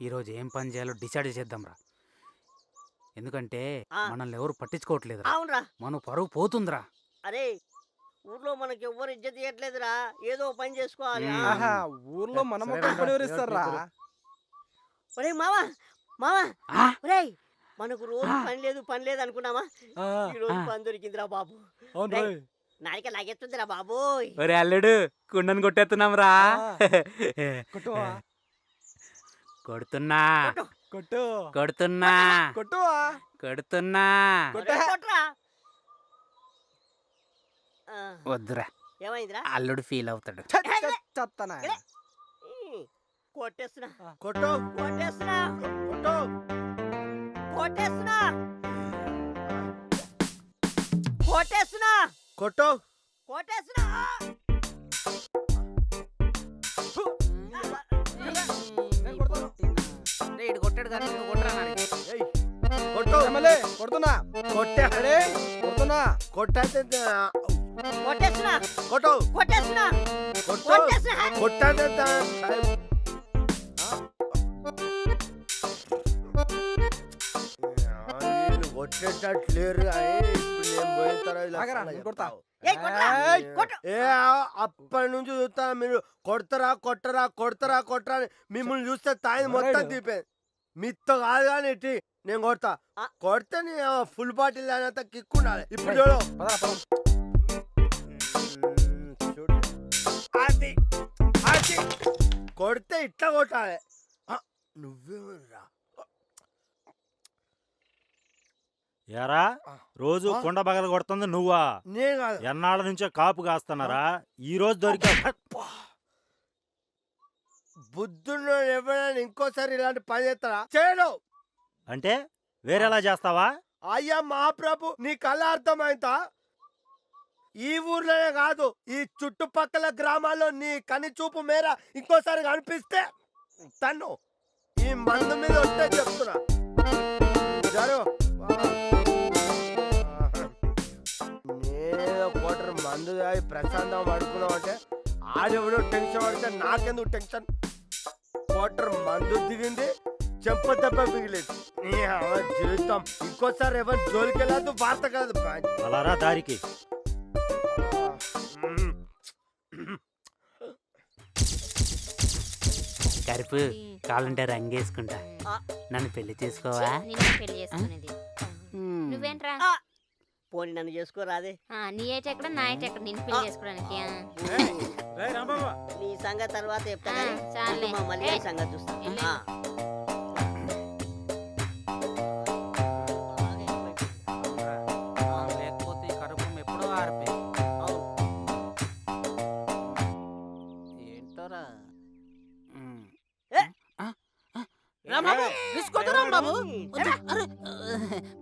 ఈరోజు ఏం పని చేయాలో డిసైడ్ చేద్దాంరా ఎందుకంటే ఆ. మనల్ని ఎవరు పట్టించుకోవట్లేదురా అవునరా మన పరువు పోతుందిరా అరే ఊర్లో మనకి ఎవ్వరు ఇజ్జత్ ఇవ్వట్లేదురా ఏదో పని చేసుకోవాలి ఆ. మ్మ్. ఆహా ఊర్లో మన సరే మొక్కలు రా, పని ఎవరిస్తారా ఎవరు ఒరేయ్ మావా మావా ఆ? ఒరేయ్ మనకు రోజు ఆ. పని లేదు పని లేదు అనుకున్నామా ఈ రోజు ఆ. పని దొరికిందిరా బాబు అవును రేయ్. రోయ్. నాయక లాగెత్తుందిరా బాబోయ్ ఒరే అల్లుడు కుండను కొట్టేస్తున్నాం రా కొట్టువా కొడుతున్నా. కొట్టు. కొడుతున్నా. కొట్టువా కొడుతున్నా. కొట్టు. ఆ, వద్దురా. ఏమైందిరా? అల్లుడు ఫీల్ అవుతాడు. చెత్తనా? ఈ, కొట్టేస్తున్నా. కొట్టు. కొట్టేస్తున్నా. కొట్టు. కొట్టేస్తున్నా. కొట్టేస్తున్నా. కొట్టు. కొట్టేస్తున్నా. కొట్టాడు కానీ నువ్వు కొట్టరా కొట్టు. ఎమ్మెల్యే కొడుతున్నా. కొడుతున్నా. కొట్టేస్తున్నా. కొట్టు. కొట్టేస్తున్నా. కొట్టు. అప్పటి నుంచి చూస్తా మీరు. కొడతారా కొట్టరా కొడతారా కొట్టరా మిమ్మల్ని చూస్తే తాయి మొత్తం? తీపే. మీతో కాదు కానీ ఇట్టి నేను కొడతా. కొడితే నీ ఫుల్ బాటిల్ అయినంత కిక్ ఉండాలి. ఇప్పుడు చూడు. చూడు. అది అది. కొడితే ఇట్లా కొట్టాలి. నువ్వేమరా. ఎరా రోజు? కుండ బగల కొడుతుంది నువ్వా? నేను కాదు. ఎన్నాళ్ళ నుంచో కాపు కాస్తున్నారా? ఈ రోజు దొరికా బుద్ధుడు ఎవరైనా ఇంకోసారి ఇలాంటి పని చేస్తారా? చేయడు అంటే వేరేలా చేస్తావా? అయ్యా మహాప్రభు నీ కళ అర్థమైందా? ఈ ఊర్లోనే కాదు ఈ చుట్టుపక్కల గ్రామాల్లో నీ కని చూపు మేర ఇంకోసారి కనిపిస్తే తన్ను. ఈ మందు మీద ఉంటే చెప్తున్నా. జరు. నేను కోటర్ మందు ప్రశాంతం పడుకున్నావు అంటే ఆడెవడో టెన్షన్ పడితే నాకెందుకు టెన్షన్? కోటర్ మందు దిగింది చెంప దెబ్బ మిగిలేదు. నీ అవ్వ జీవితం. ఇంకోసారి ఎవరు జోలికి వెళ్ళదు వార్త కాదు. అలారా దారికి. కరుపు కావాలంటే రంగేసుకుంటా. నన్ను పెళ్ళి చేసుకోవా? నిన్నే పెళ్ళి చేసుకునేది. నువ్వేంట్రా. పోనీ నన్ను చేసుకోరాదే. ఆ, నీ ఏట ఎక్కడ నా ఏట ఎక్కడ? నిన్ను పెళ్ళి చేసుకోవడానికి. నీ సంగతి తర్వాత చెప్తా కానీ మా మళ్ళీ. సంగతి చూస్తా.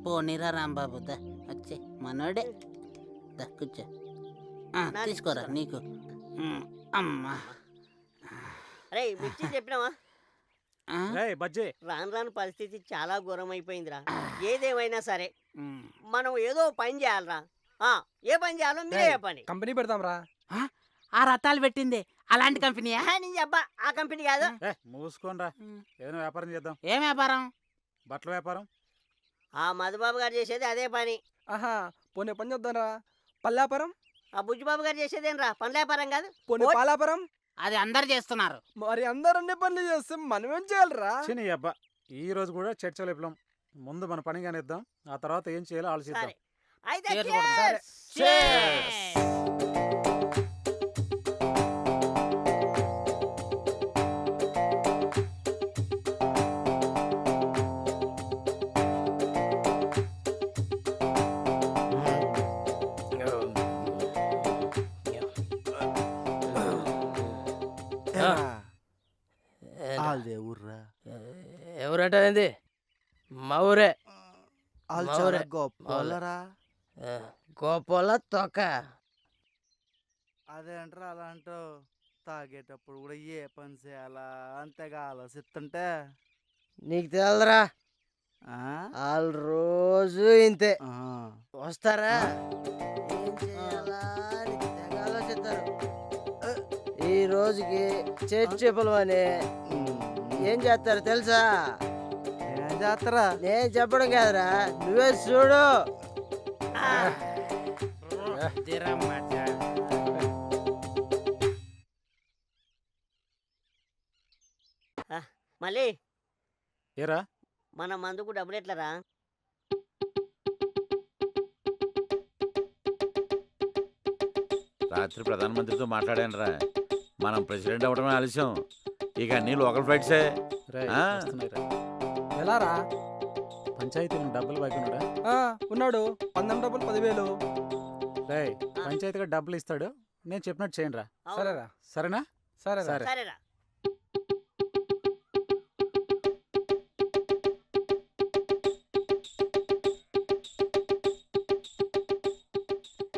పోనీరా రాంబాబు దా వచ్చే మనోడే. దా కూర్చో. తీసుకోరా. నీకు. అమ్మా. అరే మిర్చి చెప్పినావా? ఆ? బజ్జే. రాను రాను పరిస్థితి చాలా ఘోరం అయిపోయిందిరా. ఏదేమైనా సరే. మనం ఏదో పని చేయాలరా. ఆ, ఏ పని చేయాలో మీరే. చెప్పండి. కంపెనీ పెడతాం రా ఆ రథాలు పెట్టింది అలాంటి కంపెనీయా? ఆహా, నేను చెప్పా ఆ కంపెనీ కాదు. మూసుకోనరా ఏదైనా వ్యాపారం చేద్దాం. ఏం వ్యాపారం? బట్టల వ్యాపారం. ఆ మధుబాబు గారు చేసేది అదే పని. ఆహా పోనీ పని చేద్దాం రా పల్లాపురం? ఆ బుజ్జిబాబు గారు చేసేదేం రా పని వ్యాపారం కాదు. పోనీ పాలాపురం? అది అందరు చేస్తున్నారు. మరి అందరు అన్ని పనులు చేస్తే మనం ఏం చేయాలిరా? చిని అబ్బా ఈ రోజు కూడా చర్చలు విప్లవం ముందు మన పని కానిద్దాం ఆ తర్వాత ఏం చేయాలో ఆలోచిద్దాం. అయితే Cheers! కొడదాం. cheers. తొక్క అదేంటారు అలా అంటావు తాగేటప్పుడు కూడా ఏ పని చేయాలా? అంతగా ఆలోచిస్తుంటే. నీకు తెలదురా? వాళ్ళు రోజు ఇంతే. వస్తారా? ఈ రోజుకి చర్చి చెప్పలు అని ఏం చేస్తారు తెలుసా? ఏం చేస్తారా? నేను చెప్పడం కాదురా. నువ్వే చూడు. మళ్ళీ? ఏరా? మన మందుకు డబ్బులు ఎట్లరా? రాత్రి ప్రధానమంత్రితో మాట్లాడాను రా. మనం ప్రెసిడెంట్ అవ్వడమే ఆలస్యం. ఇక అన్ని లోకల్ ఫ్లైట్సే. ఆ. ఎలా రా. పంచాయతీలో డబ్బులు బాకీ ఉన్నాడా? ఆ, ఉన్నాడు. పందెం డబ్బులు పదివేలు. రేయ్ పంచాయతీగా డబ్బులు ఇస్తాడు. నేను చెప్పినట్టు చేయండి రా. సరేరా? సరేనా? సరేరా. సరే. సరేరా.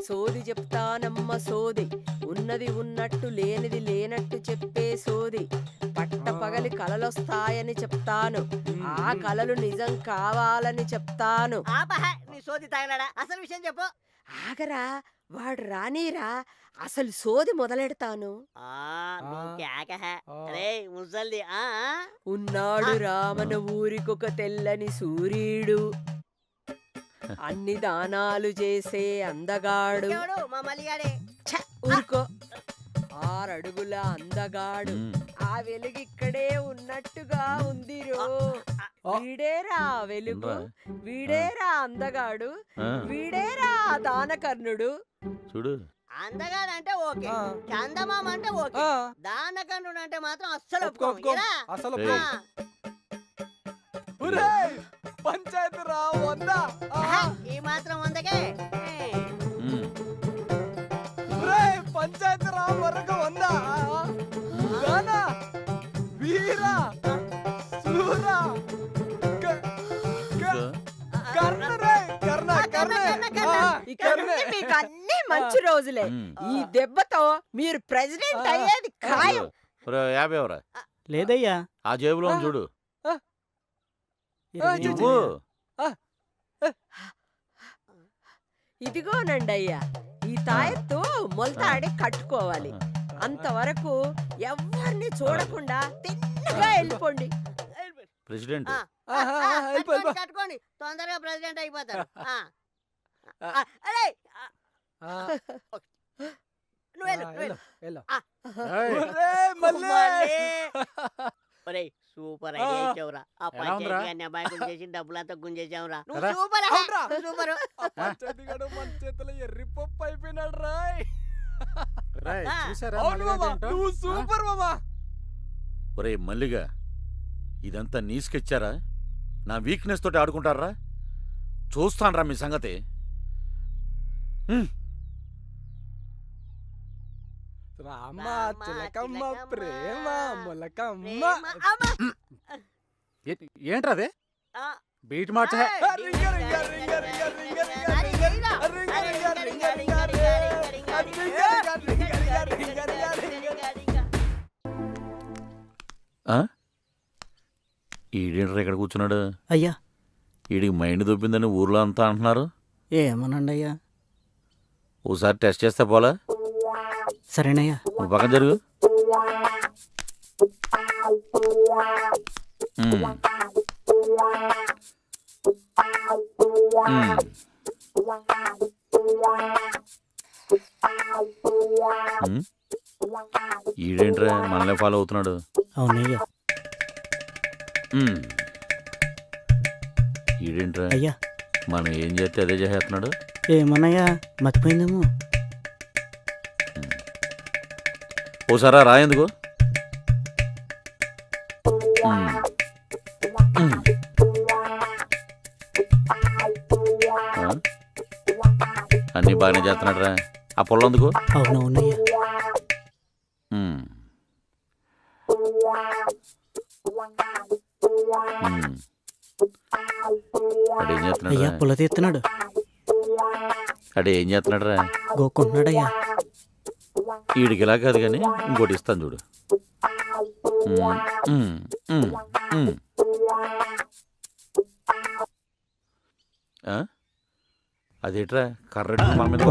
సోది చెప్తానమ్మ సోది ఉన్నది ఉన్నట్టు లేనిది లేనట్టు చెప్పే సోది. పట్ట పగలి కలలొస్తాయని చెప్తాను. ఆ కలలు నిజం కావాలని చెప్తాను. ఆపహ నీ సోది తాగలాడా అసలు విషయం చెప్పు. ఆగరా వాడు రానీరా అసలు సోది మొదలెడతాను. ఉన్నాడు రామన ఊరికొక తెల్లని సూర్యుడు అన్ని దానాలు చేసే అందగాడు. ఊరుకో. ఆరడుగుల అందగాడు. ఆ వెలుగు ఇక్కడే ఉన్నట్టుగా ఉందిరో. వీడేరా వెలుగు. వీడేరా అందగాడు వీడేరా దానకర్ణుడు. చూడు. అందగాడంటే ఓకే ఆ, చందమామ అంటే ఓకే ఆ, దానకండు అంటే మాత్రం అస్సలు? అసలు పంచాయతీ రా వందా. ఈ మాత్రం వందకే. పంచాయతీ రా వరకు వందా. గానా వీరా సూరా. కర్ణ, కర్ణ. ఆ, ఇక కర్ణే. నుండి మీకు అన్ని మంచి రోజులే. ఈ దెబ్బతో మీరు ప్రెసిడెంట్. అయ్యేది ఖాయం. యాభై ఎవరా? లేదయ్యా. ఆ జేబులో ఉంది. చూడు. నువ్వు. ఇదిగోనండి అయ్యా ఈ తాయెత్తు మొలతాడి కట్టుకోవాలి. అంతవరకు ఎవరిని చూడకుండా తిన్నగా వెళ్ళిపోండి. ప్రెసిడెంట్. కట్టుకోండి, తొందరగా ప్రెసిడెంట్ అయిపోతారు. అరే నువ్వు వెళ్ళు, నువ్వు వెళ్ళు. మళ్ళీ. ఒరేయ్ సూపర్ ఐడియా ఆ. ఇచ్చావురా ఆ ఎలా ఉందిరా? పంచాయతీ అన్ని అమాయకులు చేసి డబ్బులంతా గుంజేసావురా నువ్వు కదా? సూపర్ అవునురా. సూపర్ మన చేతిలో ఎర్రి పప్పు అయిపోయినాడు రాయ్ రేయ్, ఆ. చూసారా అవును మళ్ళీ మామా ఏంటో? నువ్వు ఆ? సూపర్ మామా ఒరే మల్లిగా ఇదంతా నీ స్కెచ్చారా నా వీక్నెస్ తోటి ఆడుకుంటారా చూస్తాన్రా మీ సంగతి రామ చిలకమ్మ ప్రేమ మొలకమ్మ బీట్ మార్చ ఏయ్, ఆ, రింగ, రింగ, రింగ, రింగ, రింగ, రింగ, అరే, రింగ, రింగ, ఆ, రింగ, రింగ, రింగ, రింగ, రింగ, ఆ, రింగ, రింగ, రింగ, రింగ, రింగ, రింగ. ఈడేంట్రా ఇక్కడ కూర్చున్నాడు అయ్యా ఈడికి మైండ్ దొబ్బిందని ఊర్లో అంతా అంటున్నారు ఏమనండి అయ్యా ఓసారి టెస్ట్ చేస్తే పోలా? సరేనయ్యా. నువ్వు పక్కన జరుగు. ఈడేంట్రా మనలే ఫాలో అవుతున్నాడు? అవునయ్యా. ఈడేంట్రా అయ్యా. మనం ఏం చేస్తే అదే చేసేస్తున్నాడు? ఏమన్నయ్యా మర్చిపోయిందేమో ఓసారా రాయందుకు? అన్నీ బాగానే చేస్తున్నాడు రా. ఆ పొలందుకు అవునవునయ్యా. ఉమ్. ఉమ్. అడేం చేస్తున్నాడు తీస్తున్నాడు. అడే ఏం చేస్తున్నాడు రా గోక్కుంటున్నాడయ్యా. వీడికి ఇలా కాదు కానీ ఇంకోటి ఇస్తాను చూడు. ఉమ్, ఉమ్, ఉమ్, ఉమ్. ఆ? అదేట్రా కర్రెట్టు మన మీద.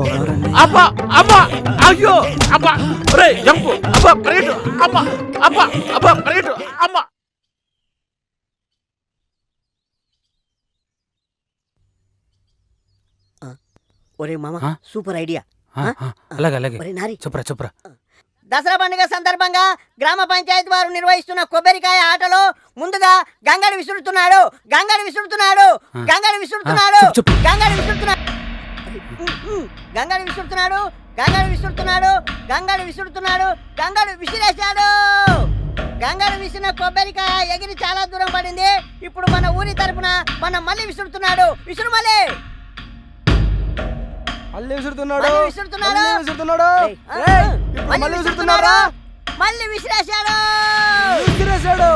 అబ్బా అబ్బా అయ్యో అబ్బా. ఒరేయ్ జంపు. అబ్బా ప్రేటు. అబ్బా అబ్బా అబ్బా ప్రేటు. అమ్మా. ఒరే మామ? Super idea. అలాగే అలాగే. ఒరే నారి చెప్పురా చెప్పురా. దసరా పండుగ సందర్భంగా గ్రామ పంచాయతీ వారు నిర్వహిస్తున్న కొబ్బరికాయ ఆటలో ముందుగా గంగడి విసురుతున్నాడు గంగడి విసురుతున్నాడు గంగడి విసురుతున్నాడు. గంగడి విసురుతున్నాడు. గంగడి విసురుతున్నాడు గంగడి విసురుతున్నాడు గంగడి విసురుతున్నాడు గంగడు విసిరేశాడు. గంగడు విసిరిన కొబ్బరికాయ ఎగిరి చాలా దూరం పడింది. ఇప్పుడు మన ఊరి తరపున మన మళ్ళీ విసురుతున్నాడు. విసురు మళ్ళీ విసురుతున్నాడు. మళ్ళీ విసురుతున్నాడు. మళ్ళీ విసురుతున్నాడు. ఏయ్, ఆ, ఏయ్, ఆ. ఇప్పుడు మళ్ళీ విసురుతున్నారా మళ్ళీ విసిరేశాడు. విసిరేశాడు.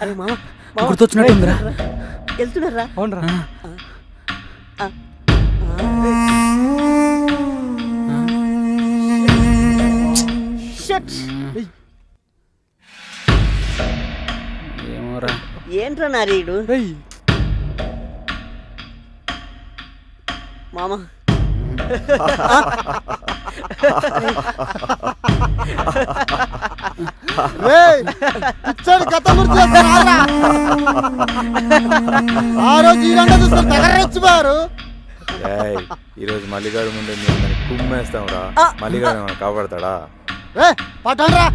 అరే మామ గుర్తొచ్చినట్టుందిరా. వెళ్తున్నారా? అవునరా. షట్. ఏమోరా ఏంట్రా నారీడు? ఏయ్, మామ. పిచ్చాడు కథ చేస్తున్నారా? ఆ రోజు ఈ రంగ చూసుకొని తగరచ్చిపోయారు. ఈరోజు మల్లిగాడు ముందే కుమ్మేస్తాం రా మల్లిగాడు ఏమైనా కాపాడతాడా? ఏ పట్టండ్రా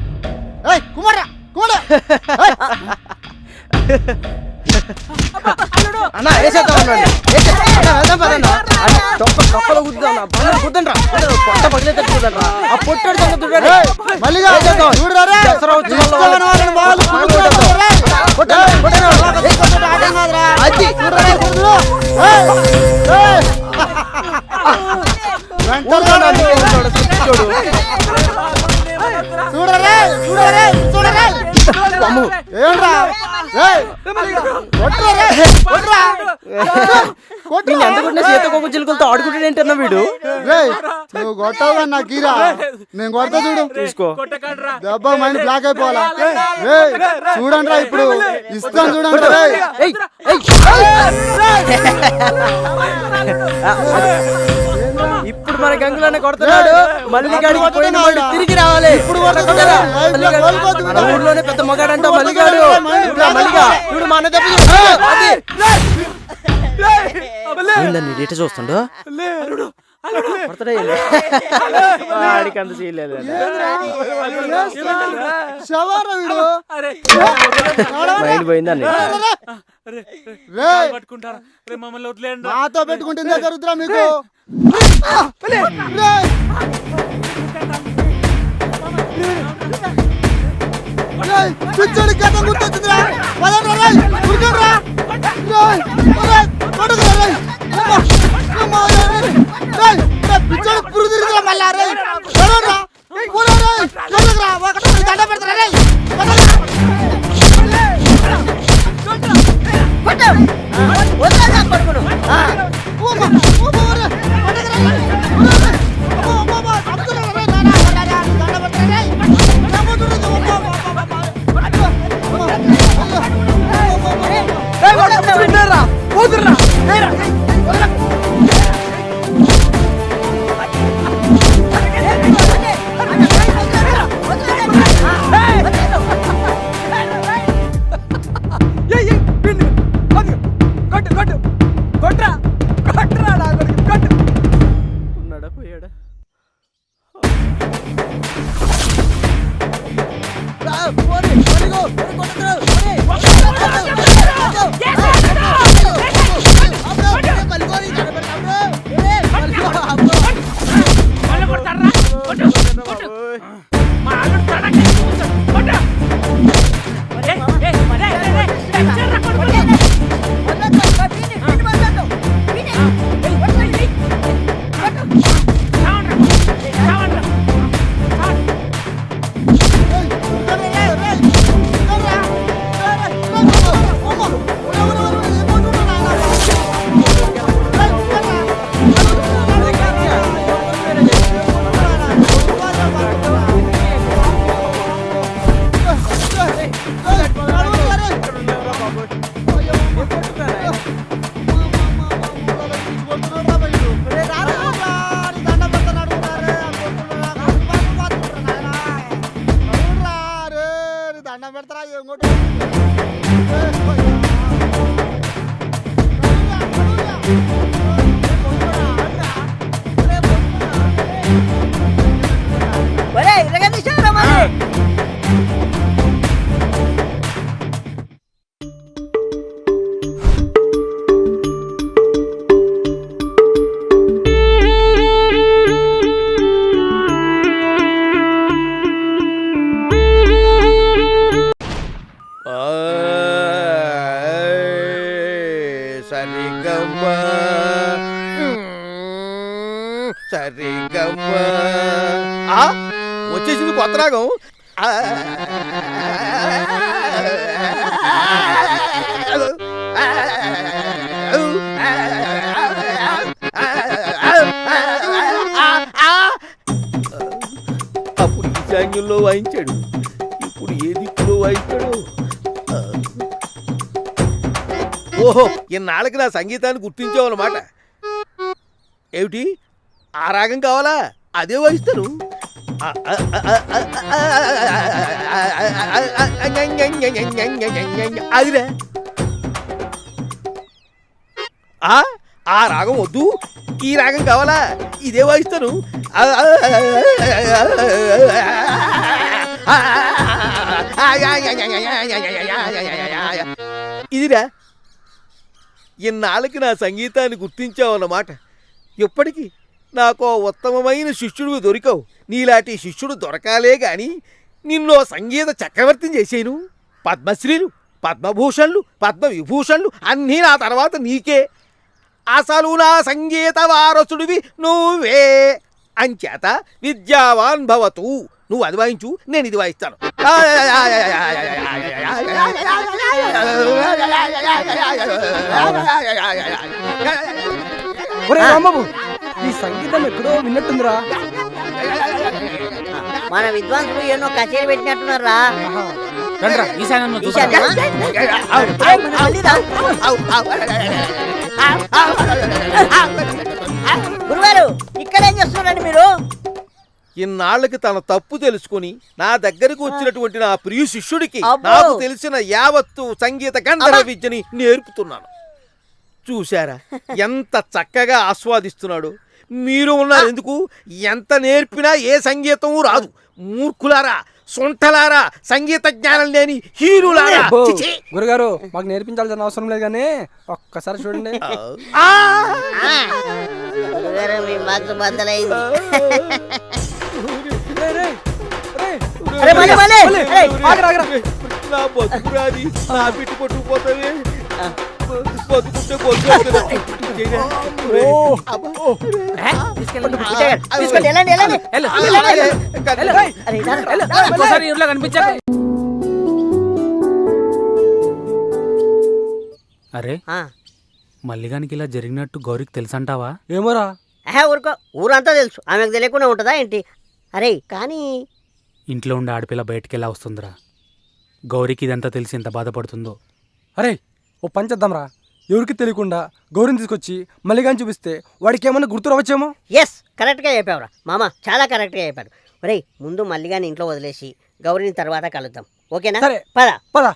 ఏయ్ కుమారా కుమారా ఆ పొట్టాడు సంగతి చూడండి. చూడురా. దసరా వాళ్ళు. అది. చూడురా. చూడరా చూడరా. ఏంట్రా కొట్టురా ఎంత కొట్టినా సీత కొమ్మ చిలుకలతో ఆడుకుంటాడు ఏంటన్నా వీడు నువ్వు కొట్టవుగా నా గీరా నేను కొడతా చూడు తీసుకో దెబ్బ మైండ్ బ్లాక్ అయిపోవాలా చూడండి రా ఇప్పుడు ఇస్తాను చూడండి. ఇప్పుడు మన గంగులోనే కొడుతున్నాడు మళ్ళీ గడికి పోయిన తిరిగి రావాలి ఇప్పుడు. మన ఊర్లోనే పెద్ద మగాడంట ఇప్పుడు మల్లిగాడు మల్లిగా చూడు మా అన్న దెబ్బ చూడు. అది. ఏందండి ఇటు చూస్తుండు వాడికి అంత చేయలేదు శవారా వీడు మైండ్ పోయిందండి రేయ్, పట్టుకుంటారా రే మమ్మల్ని వదిలేండి నాతో పెట్టుకుంటుందే జరుగుతురా మీకు పిచ్చోడి గుర్తొచ్చిందిరా రేయ్. రేయ్, రేయ్. అమ్మా, అమ్మా, దండ పెడతారా దండం సరిగమ్మ. వచ్చేసింది కొత్త రాగం. అప్పుడు వాయించాడు. ఇప్పుడు ఏ దిక్కులో వాయించాడు? ఓహో ఇన్నాళ్ళకి నా సంగీతాన్ని గుర్తించావు అన్నమాట. ఏమిటి? ఆ రాగం కావాలా? అదే వాయిస్తాను అదిరా ఆ? ఆ రాగం వద్దు. ఈ రాగం కావాలా? ఇదే వాయిస్తాను ఇదిరా. ఇన్నాళ్ళకి నా సంగీతాన్ని గుర్తించావు అన్నమాట ఎప్పటికీ? నాకు ఉత్తమమైన శిష్యుడు దొరికావు. నీలాంటి శిష్యుడు దొరకాలే గాని నిన్నో సంగీత చక్రవర్తిని చేసేను. పద్మశ్రీలు పద్మభూషణ్లు పద్మవిభూషణ్లు అన్నీ నా తర్వాత నీకే. అసలు నా సంగీత వారసుడివి నువ్వే. అంచేత విద్యావాన్ భవతు. నువ్వు అది వాయించు నేను ఇది వాయిస్తాను. రాంబాబు. ఈ సంగీతం ఎక్కడో విన్నట్టుందిరా. మన విద్వాంసులు ఎన్నో కచేరీ పెట్టినట్టున్నారా రండ్రా ఈశాన్యం. గురువారు ఇక్కడేం చేస్తున్నారండి మీరు? ఇన్నాళ్ళకి తన తప్పు తెలుసుకొని నా దగ్గరకు వచ్చినటువంటి నా ప్రియ శిష్యుడికి. నాకు తెలిసిన యావత్తు సంగీత గంధర్వ విద్యని నేర్పుతున్నాను. చూశారా? ఎంత చక్కగా ఆస్వాదిస్తున్నాడు. మీరు ఉన్నారు. ఎందుకు? ఎంత నేర్పినా ఏ సంగీతం రాదు. మూర్ఖులారా సొంటలారా సంగీత జ్ఞానం లేని హీరులారా! గురుగారు మాకు నేర్పించాల్సిన అవసరం లేదు కానీ ఒక్కసారి చూడండి. నా బతుకురాది నా బిట్టు పట్టుకుపోతావే బతుకుంటే అరే, ఇంట్లో మల్లిగానికి ఇలా జరిగినట్టు గౌరికి తెలుసంటావా? ఏమోరా? ఊరుకో. ఊరంతా తెలుసు. ఆమెకు తెలియకుండా ఉంటుందా ఏంటి? అరే కానీ ఇంట్లో ఉండే ఆడపిల్ల బయటికి ఎలా వస్తుందిరా. గౌరికి ఇదంతా తెలిసి ఎంత బాధపడుతుందో. అరే ఓ పని చేద్దాంరా ఎవరికి తెలియకుండా గౌరిని తీసుకొచ్చి మల్లిగాని చూపిస్తే వాడికి ఏమన్నా గుర్తు రావచ్చేమో ఎస్ కరెక్ట్గా చెప్పావురా. మామ చాలా కరెక్ట్గా చెప్పాడు. ఒరేయ్ ముందు మల్లిగాని ఇంట్లో వదిలేసి గౌరిని తర్వాత కలుద్దాం. ఓకేనా? సరే. పద. పద.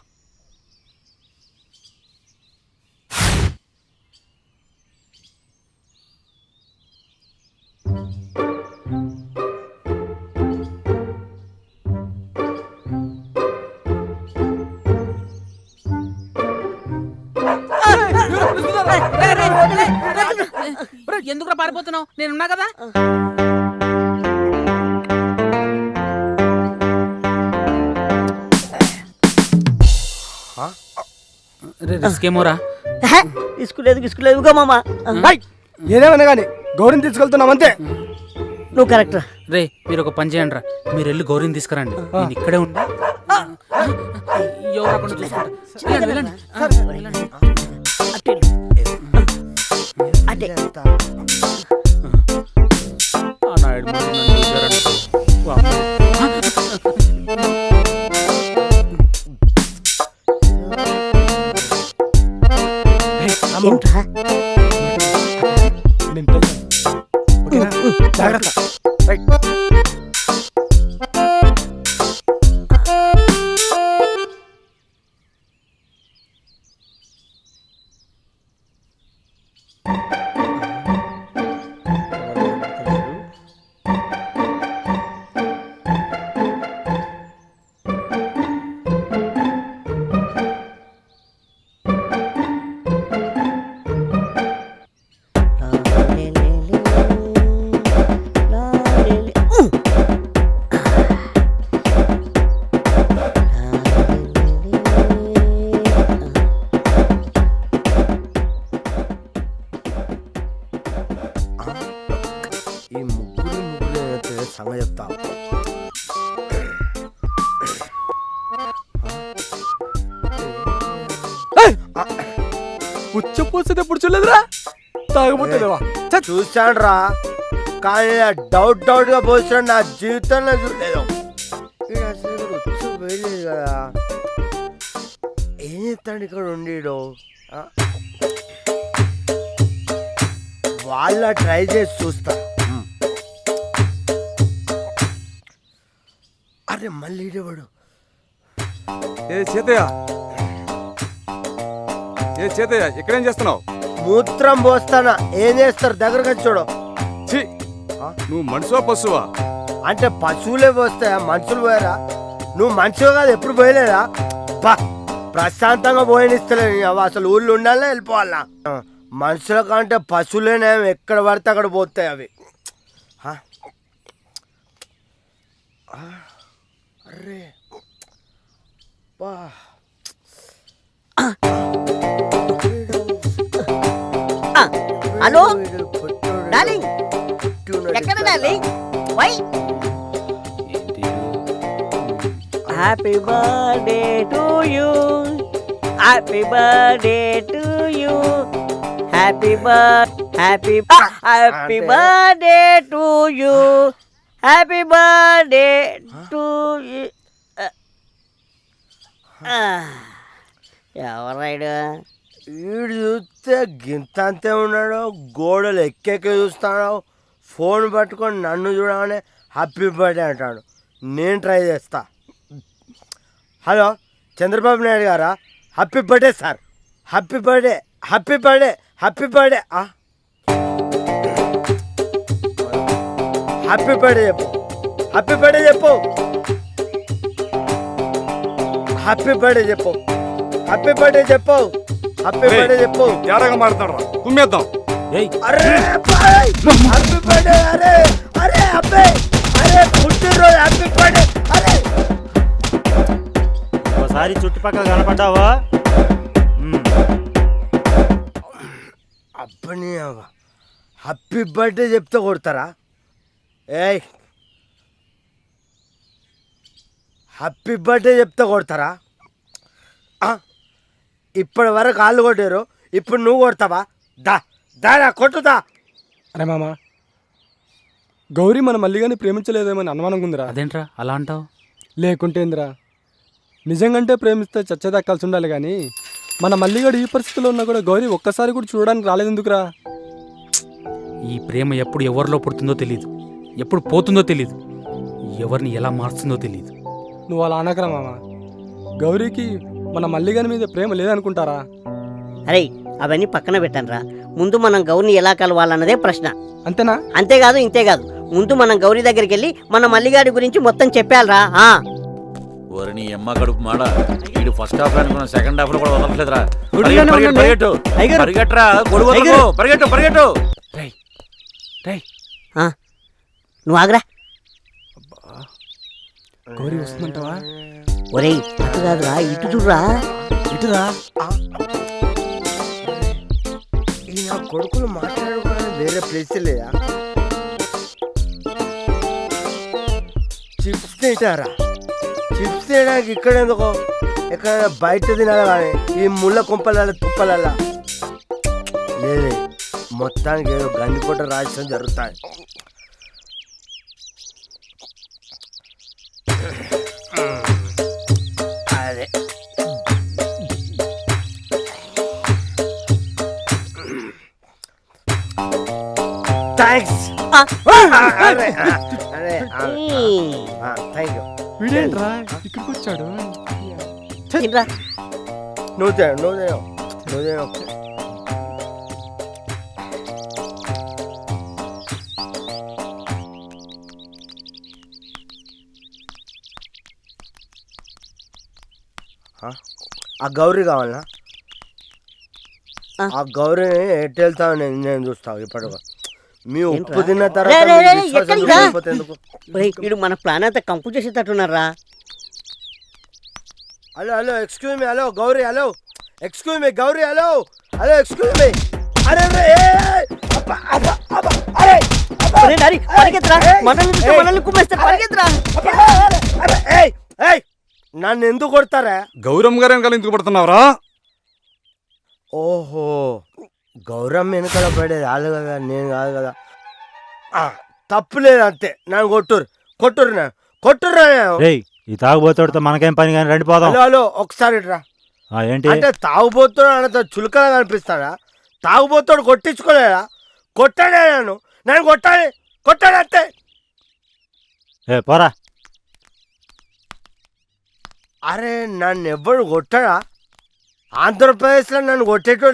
పారిపోతున్నావు నేనున్నా కదా? రిస్క్ ఏమోరా ఆహా, ఇసుకులేదు ఇసుకులేదు ఇగో మామ. హై! ఏదేమైనా కానీ గౌరిని తీసుకెళ్తున్నాం అంతే. నువ్వు కరెక్ట్ రా. మీరు ఒక పని చేయండి రా. మీరు వెళ్ళి గౌరీని తీసుకురండి. నేను ఇక్కడే ఉండి ఎవరు ఏంట్రా నేను సంగతి చెప్తా పుచ్చ పూసేది ఎప్పుడు చూడలేదురా? తాగబోతుందేవా చూశాడు రా కానీ డౌట్ డౌట్గా పోసాడు నా జీవితంలో చూడలేదు. పోయలేదు ఇక్కడ ఉండేడు? వాళ్ళ ట్రై చేసి చూస్తా. అరే మళ్ళీ ఈడేవాడు ఏ చేతయ్య? ఏ చేతయ్య? ఇక్కడేం చేస్తున్నావు? మూత్రం పోస్తానా? ఏం చేస్తారు? దగ్గరకు వచ్చి చూడు. ఛీ! నువ్వు మనిషివా పశువా? అంటే పశువులే పోస్తాయా? మనుషులు పోయారా? నువ్వు మనిషివి కాదు ఎప్పుడు పోయలేదా? బా! ప్రశాంతంగా పోయనిస్తలేదు అసలు ఊళ్ళో ఉండాలా వెళ్ళిపోవాలా? ఆ, మనుషుల కంటే పశువులేనే ఎక్కడ పడితే అక్కడ పోతాయి అవి. ఆ? ఆ, అర్రే బా హలో డార్లింగ్ ఎక్కడ darling why happy birthday to you happy birthday to you happy బర్ happy happy birthday to you happy birthday to you వీడు చూస్తే గింత అంతే ఉన్నాడు గోడలు ఎక్కెక్కి చూస్తాడు ఫోన్ పట్టుకొని నన్ను చూడగానే హ్యాపీ బర్త్డే అంటాడు. నేను ట్రై చేస్తా. హలో చంద్రబాబు నాయుడు గారా? Happy birthday sir. Happy birthday happy birthday happy birthday happy birthday చెప్పు. హ్యాపీ బర్త్డే చెప్పు. హ్యాపీ బర్త్డే చెప్పు. హ్యాపీ బర్త్డే చెప్పు. హ్యాపీ బర్త్డే చెప్పు. తేడాగా మారుతాడు కుమ్మేద్దాం. అరే బాయ్ హ్యాపీ బర్త్డే అరే అరే హ్యాపీ అరే పుట్టినరోజు హ్యాపీ బర్త్డే అరే! ఒకసారి చుట్టుపక్కల కనపడ్డావా? అప్పని హ్యాపీ బర్త్డే చెప్తే కొడతారా? ఏయ్ హ్యాపీ బర్త్డే చెప్తే కొడతారా? ఇప్పటి వరకు వాళ్ళు కొట్టారు. ఇప్పుడు నువ్వు కొడతావా? దా దారా కొట్టుదా అరే మామ గౌరీ మన మల్లిగాని ప్రేమించలేదేమని అనుమానం ఉందిరా అదేంట్రా? అలా అంటావు? లేకుంటేందిరా నిజంగంటే ప్రేమిస్తే చచ్చేదక్కాల్సి ఉండాలి కానీ మన మల్లిగాడు ఈ పరిస్థితిలో ఉన్నా కూడా గౌరీ ఒక్కసారి కూడా చూడడానికి రాలేదెందుకురా? ఈ ప్రేమ ఎప్పుడు ఎవరిలో పుడుతుందో తెలియదు ఎప్పుడు పోతుందో తెలియదు ఎవరిని ఎలా మారుస్తుందో తెలియదు నువ్వు అలా అనకరా మామ. గౌరీకి మన మల్లిగాని మీద ప్రేమ లేదనుకుంటారా? అరే అవన్నీ పక్కన పెట్టండిరా ముందు మనం గౌరిని ఎలా కలవాలన్నదే ప్రశ్న. అంతేనా? అంతేకాదు ఇంతేకాదు. ముందు మనం గౌరీ దగ్గరికి వెళ్ళి మన మల్లిగాడి గురించి మొత్తం చెప్పాలరా ఆ. ఓరి నీ అమ్మ కడుపు మాడ. వీడు ఫస్ట్ హాఫ్ అనుకున్న సెకండ్ హాఫ్లో కూడా వదలట్లేదురా. పరిగెట్టు, ఉండండి. పరిగెట్టు. అయ్యగారు. పరిగెట్టరా గొడుగు వదలకు. పరిగెట్టు పరిగెట్టు. నువ్వు ఆగరా. గౌరీ వస్తుందంటావా? ఒరేయ్ అటు కాదురా ఇటు చూడరా. ఇటురా? ఈ నా కొడుకులు మాట్లాడుకోవడానికి వేరే ప్లేస్ లేదా చిప్స్ తింటారా? చిప్స్ తినడానికి ఇక్కడ ఎందుకో? ఎక్కడైనా బయట తినాలి కానీ ఈ ముళ్ళ కుంపల తుప్పలల్లా? లేదే మొత్తానికి ఏదో గండికోట రాజస్థాన్ జరుగుతాయి థ్యాంక్స్ అరే అరే థ్యాంక్ యూ వీడేంట్రా ఇక్కడికి వచ్చాడు నువ్వు నువ్వు నువ్వు ఆ? ఆ గౌరీ కావాలనా ఆ. గౌరీని ఎటు వెళ్తావు నేను నేను చూస్తావు ఇప్పటికో మీ ఉప్పు? తిన్న తర్వాత వీడు మన ప్లాన్ అంతా కంపు చేసేటట్టున్నారా hello hello excuse me hello Gauri hello. Excuse me Gauri hello. Hello excuse me అరే అరే నన్ను ఎందుకు కొడతారా? గౌరమ్మ గారు ఎందుకు పడుతున్నావురా? ఓహో. గౌరవం వెనుకల పడేది వాళ్ళు కదా నేను కాదు కదా. తప్పు లేదు అంతే. నన్ను కొట్టురు కొట్టురు నేను కొట్టురు రేయ్ ఈ తాగుబోతుడితో మనకేం పని కానీ రండి పోదాం. హలో హలో ఒకసారి ఆ, ఏంటి? అంటే తాగుబోతుడు అంత చులకగా కనిపిస్తాడా? తాగుబోతుడు కొట్టించుకోలేదా కొట్టాడే నన్ను. నేను కొట్టాలి. కొట్టాడు అంతే. ఏ పోరా. అరే నన్ను ఎవ్వడు కొట్టాడా? ఆంధ్రప్రదేశ్లో నన్ను కొట్టేటోడు